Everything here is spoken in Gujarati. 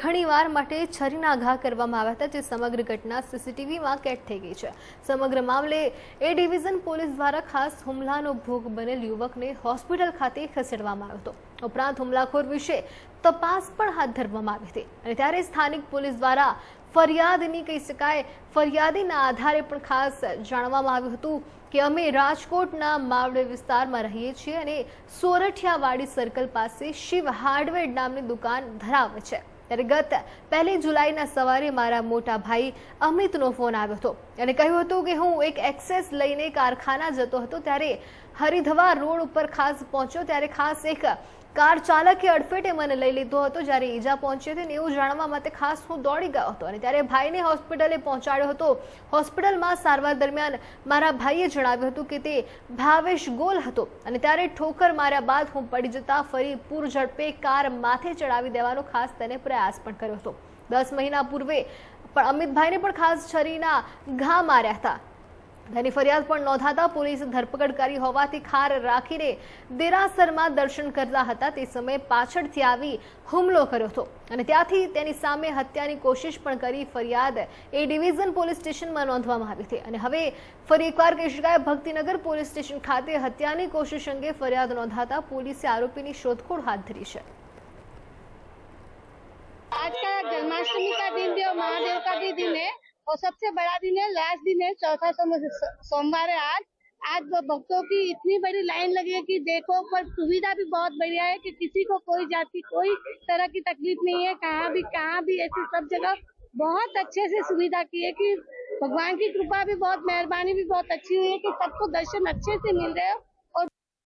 ઘણીવાર માટે છરીના ઘા કરવામાં આવ્યા હતા, જે સમગ્ર ઘટના સીસીટીવીમાં કેદ થઈ ગઈ છે. સમગ્ર મામલે એ ડિવિઝન પોલીસ દ્વારા ખાસ હુમલાનો ભોગ બનેલ યુવકને હોસ્પિટલ ખાતે ખસેડવામાં આવ્યો હતો. ઉપરાંત હુમલાખોર વિશે તપાસ પણ હાથ ધરવામાં આવી હતી અને ત્યારે સ્થાનિક પોલીસ દ્વારા ફરિયાદની કહી શકાય, ફરિયાદીના આધારે પણ ખાસ જાણવામાં આવ્યું હતું કે અમે રાજકોટના માવડે વિસ્તારમાં રહીએ છીએ અને સોરઠિયાવાડી સર્કલ પાસે શિવ હાર્ડવેર નામની દુકાન ધરાવે છે. ત્યારે ગત પહેલી જુલાઈના સવારે મારા મોટા ભાઈ અમિતનો ફોન આવ્યો હતો અને કહ્યું હતું કે હું એક એક્સેસ લઈને કારખાના જતો હતો ત્યારે હરિધવા રોડ ઉપર ખાસ પહોંચ્યો ત્યારે ખાસ એક કાર ચાલકે અડફેટે મને લઈ લીધો હતો જ્યારે ઈજા પહોંચી હતી એવું જાણવા માટે ખાસ હું દોડી ગયો હતો. અને ત્યારે ભાઈને હોસ્પિટલે પહોંચાડ્યો હતો. હોસ્પિટલમાં સારવાર દરમિયાન મારા ભાઈએ જણાવ્યું હતું કે તે ભાવેશ ગોલ હતો. અને ત્યારે ઠોકર માર્યા બાદ હું પડી જતા ફરી પૂર ઝડપે કાર માથે ચડાવી દેવાનો ખાસ તેને પ્રયાસ પણ કર્યો હતો. દસ મહિના પૂર્વે પણ અમિતભાઈને પણ ખાસ છરીના ઘા માર્યા હતા. તેની ફરિયાદ પણ નોંધાતા પોલીસે ધરપકડ કરી હોવાથી ખાર રાખીને દેરાસરમાં દર્શન કરતા હતા તે સમયે પાછળથી આવી હુમલો કર્યો હતો અને ત્યાંથી તેની સામે હત્યાની કોશિશ પણ કરી ફરિયાદ એ ડિવિઝન પોલીસ સ્ટેશનમાં નોંધવામાં આવી હતી અને હવે ફરી એકવાર કહી શકાય ભક્તિનગર પોલીસ સ્ટેશન ખાતે હત્યાની કોશિશ અંગે ફરિયાદ નોંધાતા પોલીસે આરોપીની શોધખોળ હાથ ધરી છે आज का जन्माष्टमी का दिन भी और महादेव का भी दिन है और सबसे बड़ा दिन है लास्ट दिन है, चौथा सोम- सोमवार है आज। आज भक्तों की इतनी बड़ी लाइन लगी है कि देखो, पर सुविधा भी बहुत बढ़िया है कि किसी को कोई जाति कोई तरह की तकलीफ़ नहीं है। कहाँ भी कहाँ भी ऐसी सब जगह बहुत अच्छे से सुविधा की है कि भगवान की कृपा भी बहुत, मेहरबानी भी बहुत अच्छी हुई है कि सबको दर्शन अच्छे से मिल रहे हो।